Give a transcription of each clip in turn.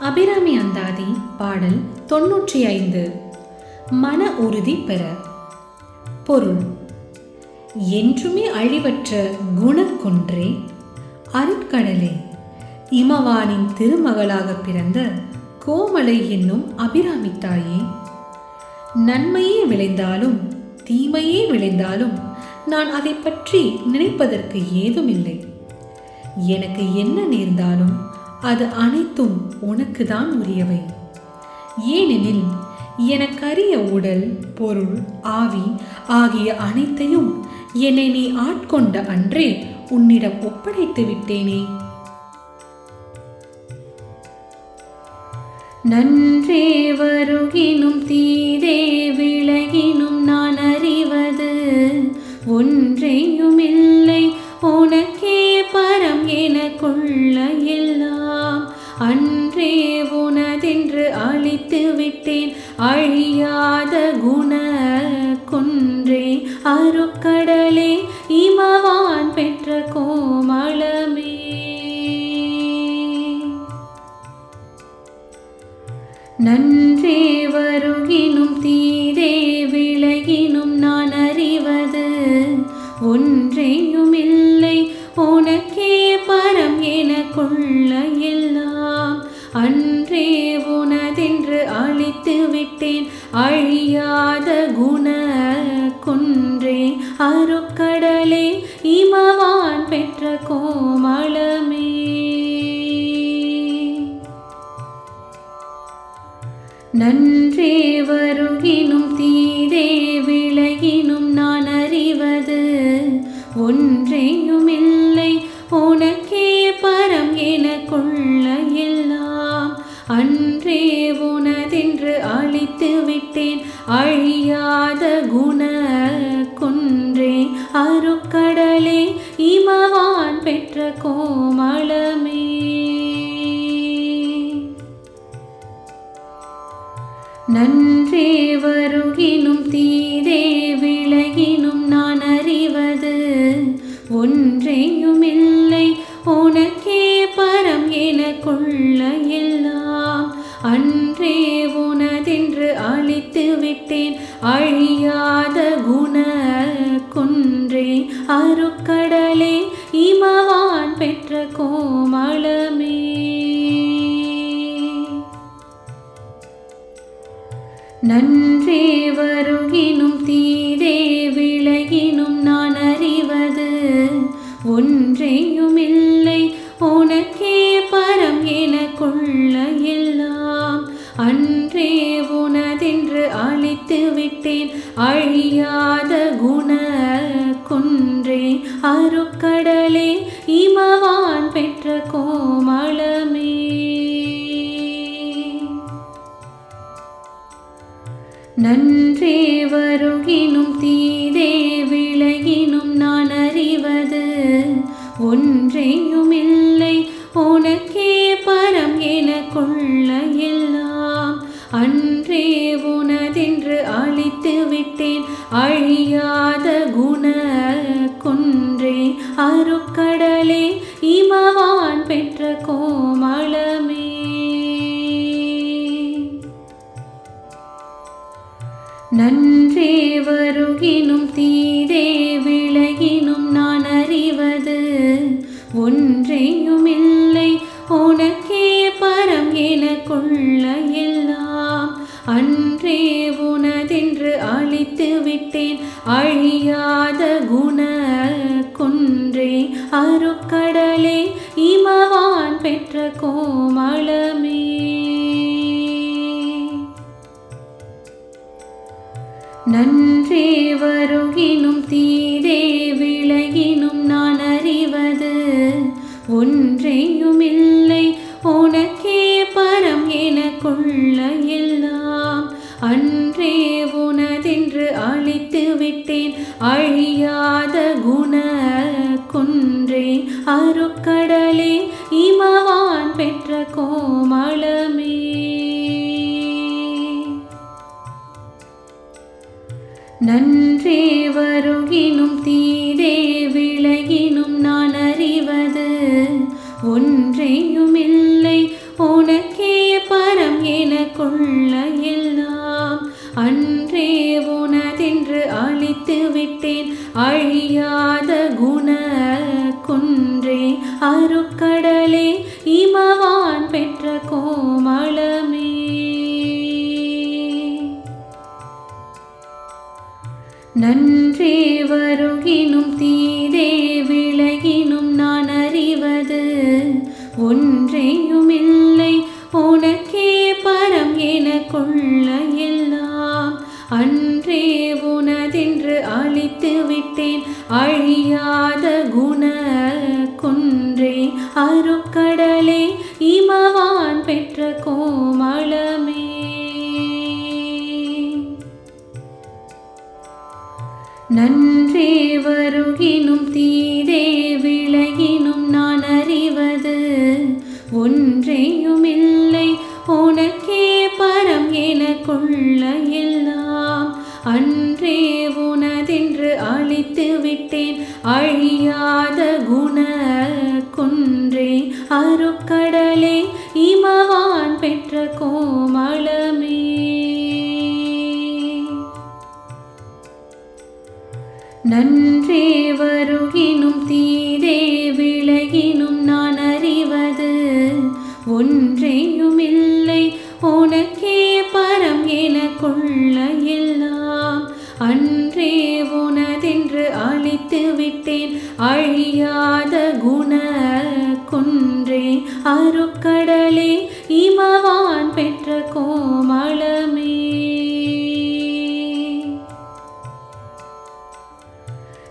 அபிராமி அந்தாதி பாடல் தொன்னூற்றி ஐந்து மன உறுதி பெற. பொருள். என்றுமே அழிவற்ற குணக்குன்றே அருட்கடலே. இமவானின் திருமகளாக பிறந்த கோமலை என்னும் அபிராமி தாயே நன்மையே விளைந்தாலும் தீமையே விளைந்தாலும் நான் அதை பற்றி நினைப்பதற்கு ஏதுமில்லை. எனக்கு என்ன நேர்ந்தாலும் அது அனைத்தும் உனக்கு தான் உரியவை. ஏனெனில் எனக்கரிய உடல் பொருள் ஆவி ஆகிய அனைத்தையும் என்னை நீ ஆட்கொண்ட அன்றே உன்னிடம் ஒப்படைத்து விட்டேனே. நன்றே வருகினும் தீதே விலகினும் நான் அறிவது. ஒன்றையும் இல்லை உனக்கே பரம் என கொள்ள ஒன்றையுமில்லை. உனக்கு வருகினும் தீதே நன்றே வருகினும் தீரே விலகினும் நான் அறிவது ஒன்றையும் நன்றே வருகினும் தீதே விலகினும் நான் அறிவது ஒன்றையும் இல்லை. உனக்கே பரம் எனக்குள்ள எல்லாம் அன்றே உனதென்று அழித்து விட்டேன். அழியாத குண குன்றே அருக்கடலே இமவான் பெற்ற கோ நன்றே வருகினும் தீதே விலகினும் நான் அறிவது ஒன்றையும் இல்லை உனக்கே பரம் எனக்குள்ள எல்லாம் அன்றே உனதென்று அழித்து விட்டேன். அழியாத குண குன்றே அருக்கடலே இமவான் பெற்ற கோமளமே. நன்றே வருகினும் தீதே விலகினும் நான் அறிவது ஒன்றையும் இல்லை. உனக்கே பரம் எனக்குள்ள எல்லாம். அன்றே உனதென்று அழித்து விட்டேன். அழியாத குண குன்றே அருக்க சாதித்து விட்டேன். அழியாத குண குன்றே அருக்கடலே இமவான் பெற்ற கோமளமே. நன்றே வருகினும் தீதே விலகினும் நான் அறிவது ஒன்றையும் இல்லை உனக்கே பரம் எனக்குள்ள எல்லாம் அன் அழியாத குண குன்றே அருக்கடலே இமவான் பெற்ற கோமளமே. நன்றே வருகினும் தீதே விலகினும் நான் அறிவது ஒன்றையுமில்லை. உனக்கே பரம் எனக்குள்ள எல்லாம் அன்றே அழித்து விட்டேன். அழியாத குண குன்றே அருக்கடலே இமவான் பெற்ற கோமளமே. நன்றே வருகினும் தீதே விலகினும் நான் அறிவது ஒன்றையுமில்லை உனக்கே பரம் எனக்குள்ள எல்லாம் அன்றே உன அழியாத குண குன்றே அருக்கடலே இமவான் பெற்ற கோமளமே.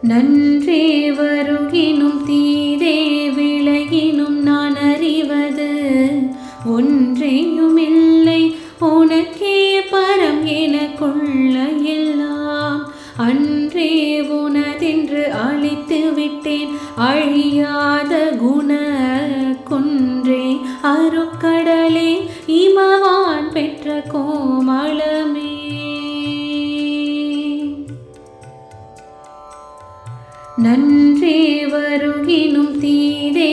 நன்றே வருகினும் தீதே விலகினும் நான் அறிவது ஒன்றையுமில்லை உனக்கு நினைத்தேன் அழியாத குண குன்றே அருக்கடலே இமவான் பெற்ற கோமளமே. நன்றே வருகினும் தீதே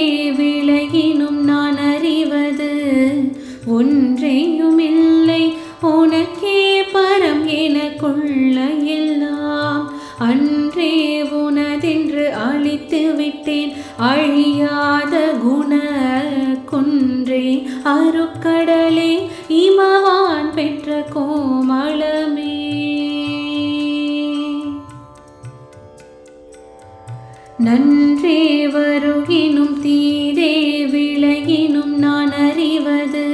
நன்றே வருகினும் தீதே விலகினும் நான் அறிவது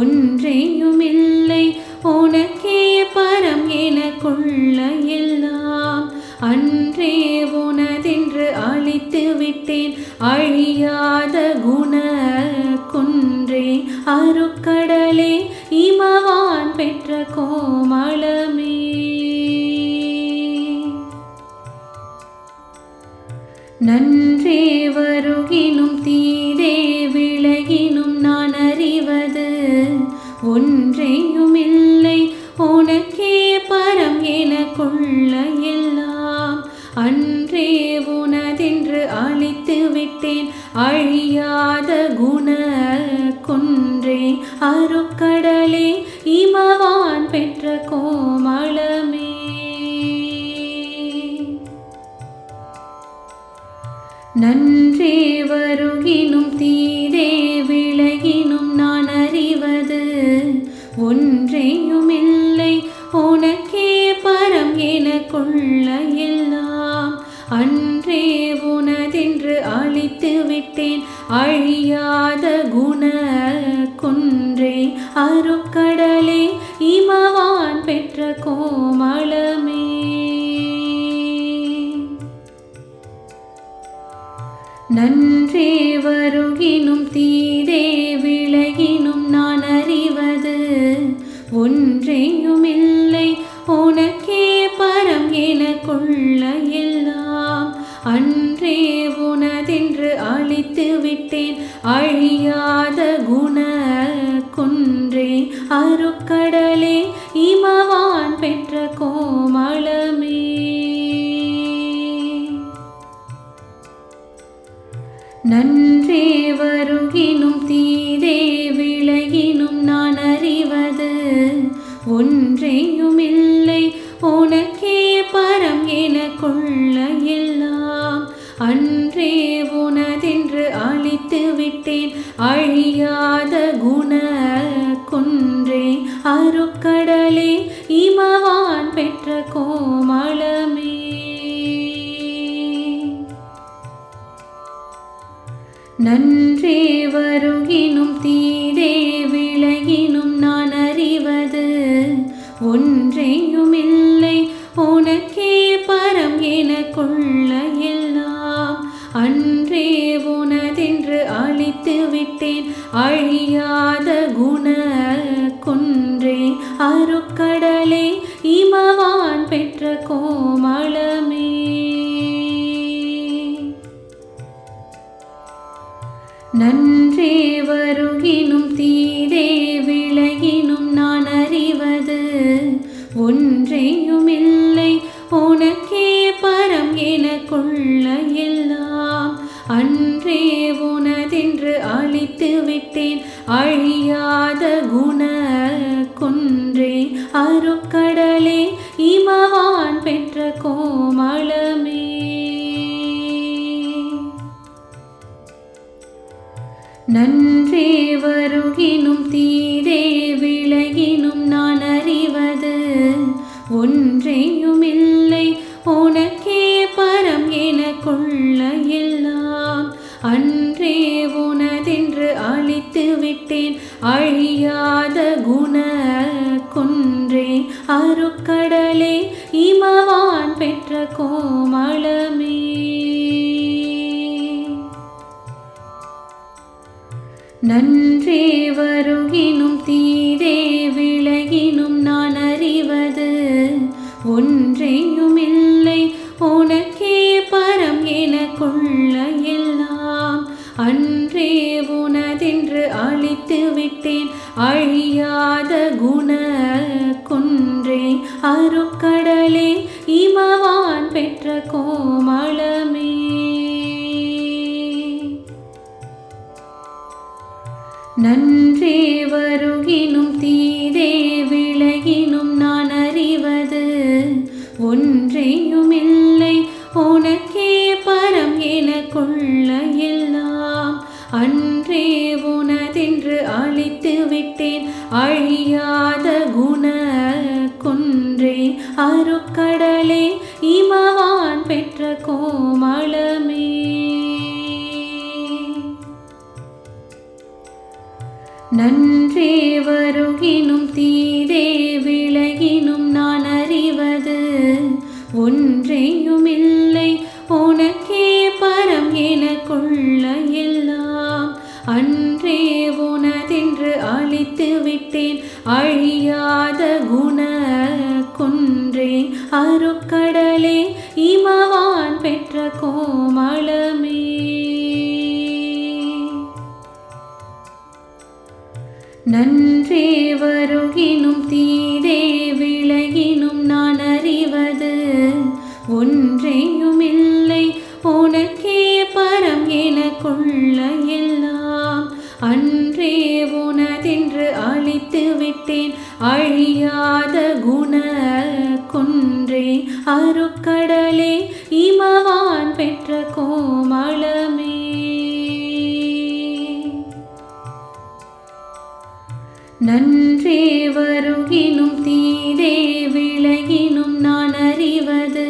ஒன்றையுமில்லை. உனக்கே பரம் எனக்குள்ள கொள்ள எல்லாம் அன்றே உனதென்று அழித்து விட்டேன். அழியாத குண குன்றே அருக்கள் நன்றே வருகினும் தீரே விலகினும் நான் அறிவது ஒன்றையும் இல்லை வருகினும் தீதே விலகினும் நான் அறிவது ஒன்றையுமில்லை. உனக்கே பரம் என கொள்ள எல்லாம் அன்றே உனதென்று அழித்து விட்டேன். அழியாத குண குன்றே அருக்கடலே இமவான் பெற்ற கோ அருக்கடலே இமவான் பெற்ற கோமளமே. நன்றே வருகினும் தீதே விலகினும் நான் அறிவது ஒன்றையும் இல்லை உனக்கே பரம் என கொள்ள எல்லாம். அன்றே உனதென்று அழித்து விட்டேன் அழியாத குண அருக்கடலே இமவான் பெற்ற கோமளமே. நன்றே வருகினும் தீரே விலகினும் நான் அறிவது ஒன்றையும் இல்லை உனக்கே பரம் எனக்குள்ள எல்லாம் அன்றே உனதென்று அழித்து விட்டேன் அழியாத குண அருக்கடலே இமவான் பெற்ற கோமளமே. நன்றே வருகினும் தீதே விலகினும் நான் அறிவது ஒன்றையுமில்லை. உனக்கே பரம் எனக்குள்ள எல்லாம். அன்றே உனதென்று அழித்து விட்டேன் அழியாத குண அருக்கடலே இமவான் பெற்ற கோமளமே. நன்றே வருகினும் தீரே விலகினும் நான் அறிவது ஒன்றையுமில்லை. ஒன்றையுமில்லை உன அழியாத குண குன்றே அருக்கடலே இமவான் பெற்ற கோமளமே. நன்றே நன்றே வருகினும் தீதே விலகினும் நான் அறிவது ஒன்றையும் இல்லை உனக்கே பரம் எனக்குள்ள எல்லாம் அன்றே உனதென்று அழித்து விட்டேன். அழியாத குண குன்றே அருக்க நன்றே வருகினும் தீதே விலகினும் நான் அறிவது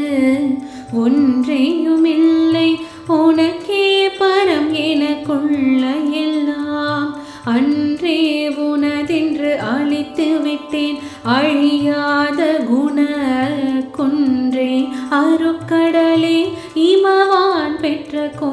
ஒன்றையுமில்லை. உனக்கே பரம் எனக்குள்ள எல்லாம் அன்றே உனதென்று அழித்து விட்டேன். அழியாத குண குன்றே அருக்கடலே இமவான் பெற்ற கோ